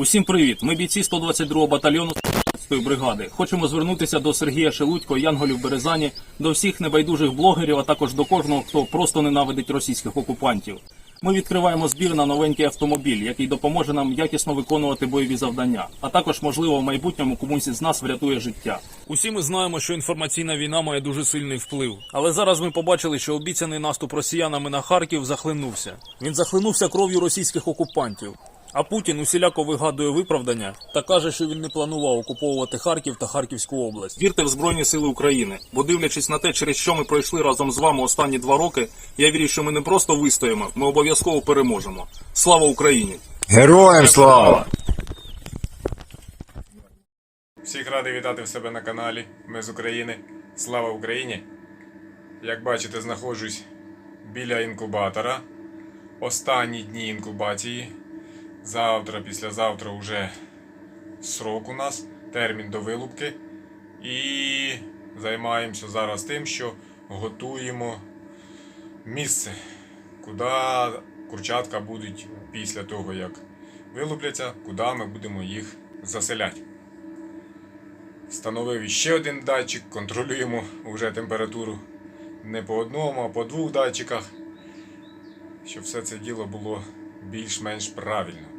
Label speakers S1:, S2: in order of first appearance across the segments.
S1: Усім привіт! Ми бійці 122-го батальйону 100-ї бригади. Хочемо звернутися до Сергія Шелудько, Янголів Березані, до всіх небайдужих блогерів, а також до кожного, хто просто ненавидить російських окупантів. Ми відкриваємо збір на новенький автомобіль, який допоможе нам якісно виконувати бойові завдання, а також, можливо, в майбутньому комусь із нас врятує життя. Усі ми знаємо, що інформаційна війна має дуже сильний вплив. Але зараз ми побачили, що обіцяний наступ росіянами на Харків захлинувся. Він захлинувся кров'ю російських окупантів. А Путін усіляко вигадує виправдання та каже, що він не планував окуповувати Харків та Харківську область. Вірте в Збройні Сили України, бо дивлячись на те, через що ми пройшли разом з вами останні два роки, я вірю, що ми не просто вистоїмо, ми обов'язково переможемо. Слава Україні!
S2: Героям слава!
S3: Всіх радий вітати в себе на каналі. Ми з України. Слава Україні! Як бачите, знаходжусь біля інкубатора. Останні дні інкубації. Завтра, післязавтра вже срок у нас, термін до вилупки. І займаємося зараз тим, що готуємо місце, куди курчатка будуть після того, як вилупляться, куди ми будемо їх заселяти. Встановив ще один датчик, контролюємо вже температуру не по одному, а по двох датчиках, щоб все це діло було більш-менш правильно.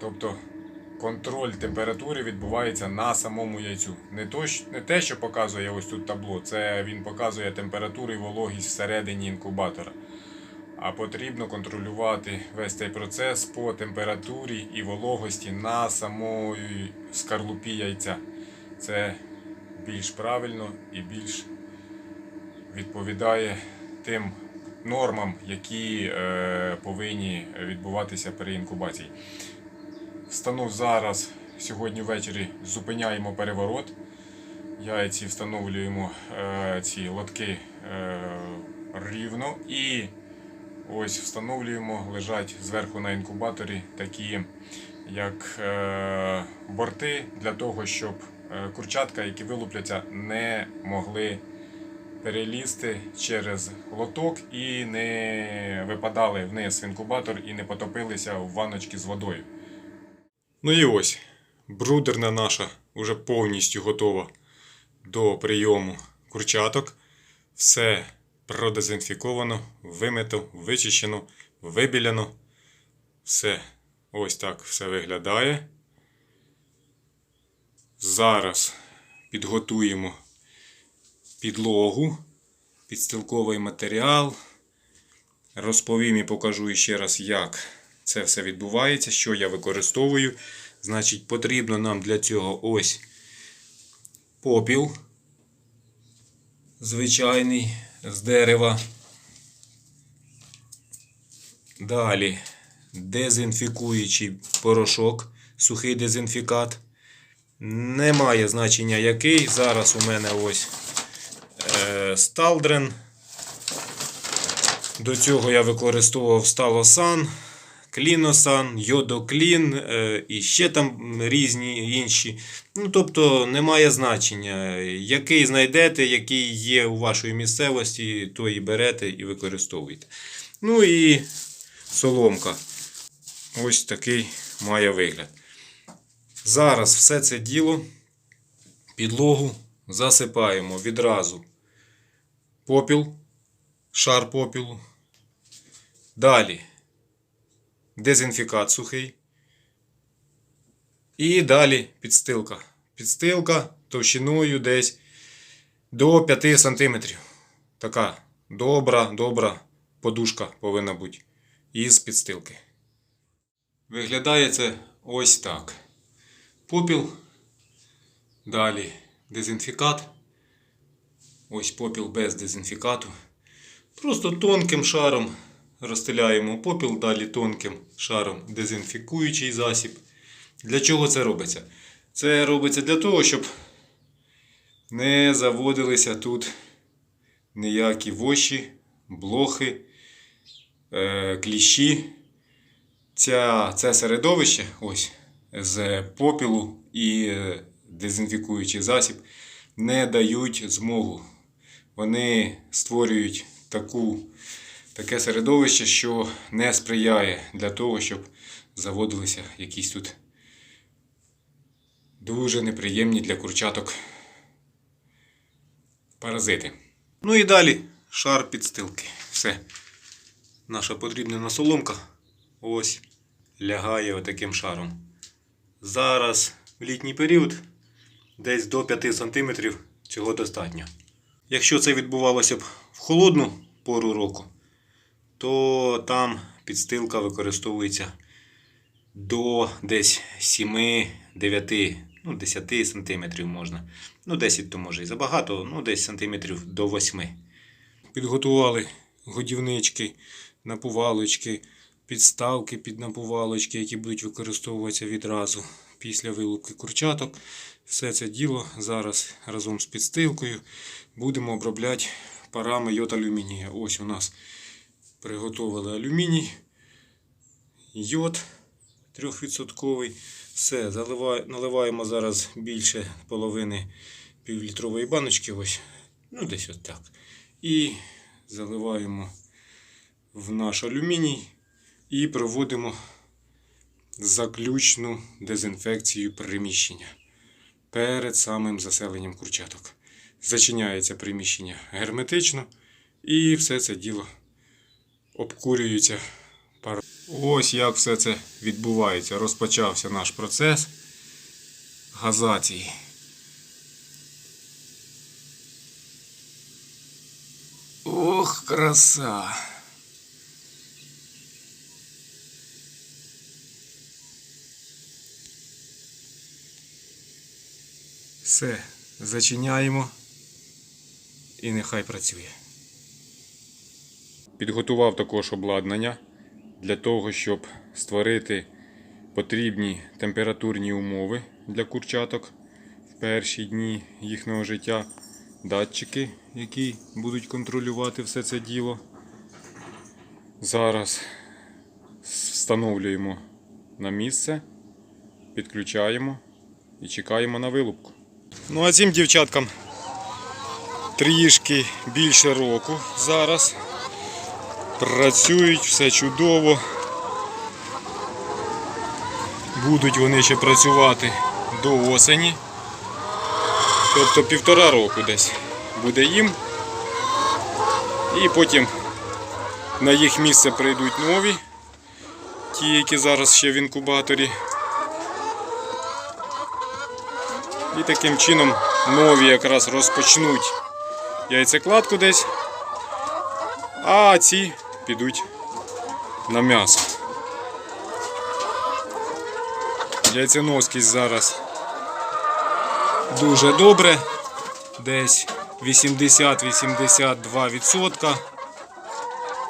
S3: Тобто контроль температури відбувається на самому яйцю. Не, то, не те, що показує ось тут табло, це він показує температуру і вологість всередині інкубатора. А потрібно контролювати весь цей процес по температурі і вологості на самої скарлупі яйця. Це більш правильно і більш відповідає тим нормам, які е, повинні відбуватися при інкубації. Встанув зараз, сьогодні ввечері зупиняємо переворот. Яйці встановлюємо е, ці лотки е, рівно і ось встановлюємо, лежать зверху на інкубаторі такі як е, борти для того, щоб курчатка, які вилупляться, не могли перелізти через лоток і не випадали вниз в інкубатор і не потопилися в ванночки з водою. Ну і ось, брудерна наша вже повністю готова до прийому курчаток. Все продезінфіковано, вимито, вичищено, вибіляно. Все ось так все виглядає. Зараз підготуємо підлогу, підстилковий матеріал. Розповім і покажу ще раз, як це все відбувається, що я використовую. Значить, потрібно нам для цього ось попіл звичайний з дерева. Далі дезінфікуючий порошок, сухий дезінфікат. Немає значення який. Зараз у мене ось е, сталдрен. До цього я використовував сталосан, кліносан, йодоклін е, і ще там різні інші. Ну, тобто немає значення. Який знайдете, який є у вашій місцевості, то і берете і використовуєте. Ну і соломка. Ось такий має вигляд. Зараз все це діло, підлогу засипаємо відразу попіл, шар попілу. Далі дезінфікат сухий. І далі підстилка. Підстилка товщиною десь до 5 см. Така добра, добра подушка повинна бути із підстилки. Виглядає це ось так. Попіл. Далі дезінфікат. Ось попіл без дезінфікату. Просто тонким шаром розстеляємо попіл, далі тонким шаром дезінфікуючий засіб. Для чого це робиться? Це робиться для того, щоб не заводилися тут ніякі воші, блохи, е, кліщі. Ця, це середовище ось, з попілу і е, дезінфікуючий засіб не дають змогу. Вони створюють таку, таке середовище, що не сприяє для того, щоб заводилися якісь тут дуже неприємні для курчаток паразити. Ну і далі шар підстилки. Все. Наша подрібнена соломка ось лягає отаким шаром. Зараз в літній період десь до 5 см цього достатньо. Якщо це відбувалося б в холодну пору року, то там підстилка використовується до десь 7-9, ну 10 см можна. Ну 10 то може і забагато, ну десь сантиметрів до 8. Підготували годівнички, напувалочки, підставки під напувалочки, які будуть використовуватися відразу після вилупки курчаток. Все це діло зараз разом з підстилкою будемо обробляти парами йод алюмінія. Ось у нас приготували алюміній, йод 3%. Все, заливає- наливаємо зараз більше половини півлітрової баночки. Ось, ну десь от так. І заливаємо в наш алюміній і проводимо заключну дезінфекцію приміщення перед самим заселенням курчаток. Зачиняється приміщення герметично і все це діло обкурюється паром. Ось як все це відбувається. Розпочався наш процес газації. Ох, краса! Все, зачиняємо і нехай працює. Підготував також обладнання для того, щоб створити потрібні температурні умови для курчаток в перші дні їхнього життя. Датчики, які будуть контролювати все це діло. Зараз встановлюємо на місце, підключаємо і чекаємо на вилупку. Ну а цим дівчаткам трішки більше року зараз. Працюють, все чудово. Будуть вони ще працювати до осені. Тобто півтора року десь буде їм. І потім на їх місце прийдуть нові, ті, які зараз ще в інкубаторі. І таким чином нові якраз розпочнуть яйцекладку десь, а ці підуть на м'ясо. Яйценоскість зараз дуже добре, десь 80-82%.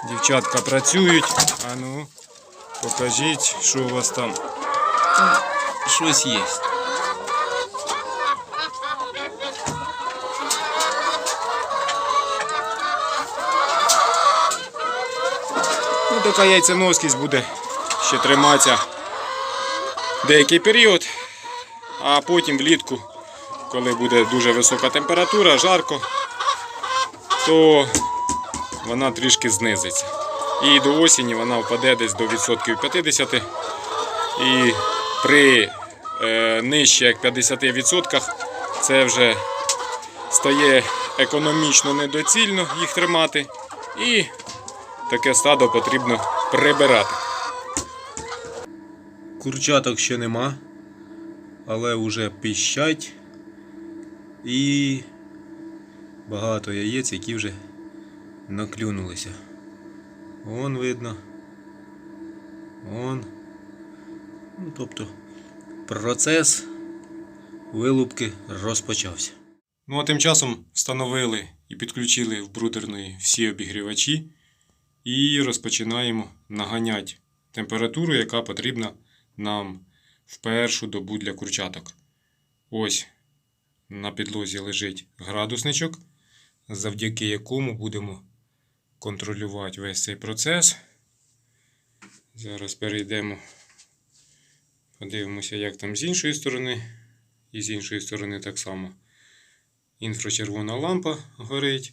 S3: Дівчатка працюють. А ну, покажіть, що у вас там. Щось є. Така яйценоскість буде ще триматися деякий період, а потім влітку, коли буде дуже висока температура, жарко, то вона трішки знизиться. І до осені вона впаде десь до відсотків 50. І при е, нижче як 50% це вже стає економічно недоцільно їх тримати. І таке стадо потрібно прибирати. Курчаток ще нема, але вже піщать і багато яєць, які вже наклюнулися. Вон видно. Вон. Ну, тобто процес вилупки розпочався. Ну а тим часом встановили і підключили в брудерної всі обігрівачі і розпочинаємо наганяти температуру, яка потрібна нам в першу добу для курчаток. Ось на підлозі лежить градусничок, завдяки якому будемо контролювати весь цей процес. Зараз перейдемо, подивимося, як там з іншої сторони. І з іншої сторони так само. Інфрачервона лампа горить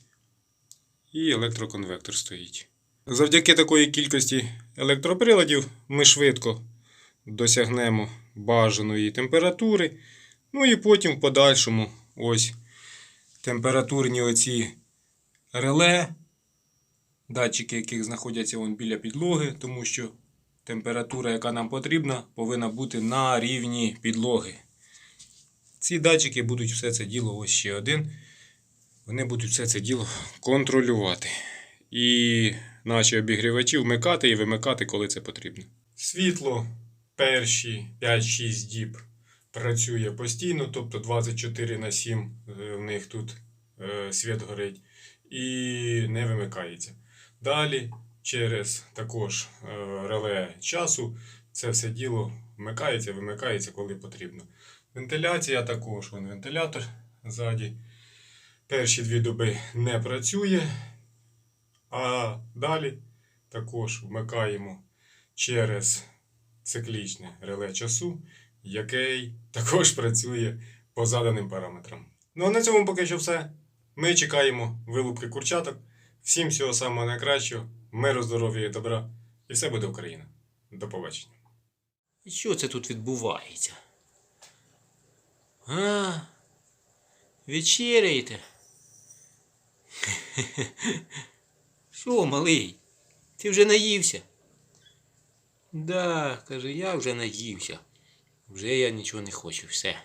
S3: і електроконвектор стоїть. Завдяки такої кількості електроприладів ми швидко досягнемо бажаної температури Ну і потім в подальшому ось температурні оці реле, датчики, яких знаходяться вон біля підлоги, тому що температура, яка нам потрібна, повинна бути на рівні підлоги. Ці датчики будуть все це діло, ось ще один. Вони будуть все це діло контролювати. І наші обігрівачі вмикати і вимикати, коли це потрібно. Світло перші 5-6 діб працює постійно, тобто 24 на 7 е, в них тут е, світ горить і не вимикається. Далі, через також е, реле часу, це все діло вмикається, вимикається, коли потрібно. Вентиляція також, вентилятор ззаді. Перші дві доби не працює, а далі також вмикаємо через циклічне реле часу, який також працює по заданим параметрам. Ну а на цьому поки що все. Ми чекаємо вилупки курчаток. Всім всього самого найкращого, миру, здоров'я і добра. І все буде Україна. До побачення.
S4: І Що це тут відбувається? А? Вечеряєте? Що, малий? Ти вже наївся? Да, каже, я вже наївся. Вже я нічого не хочу, все.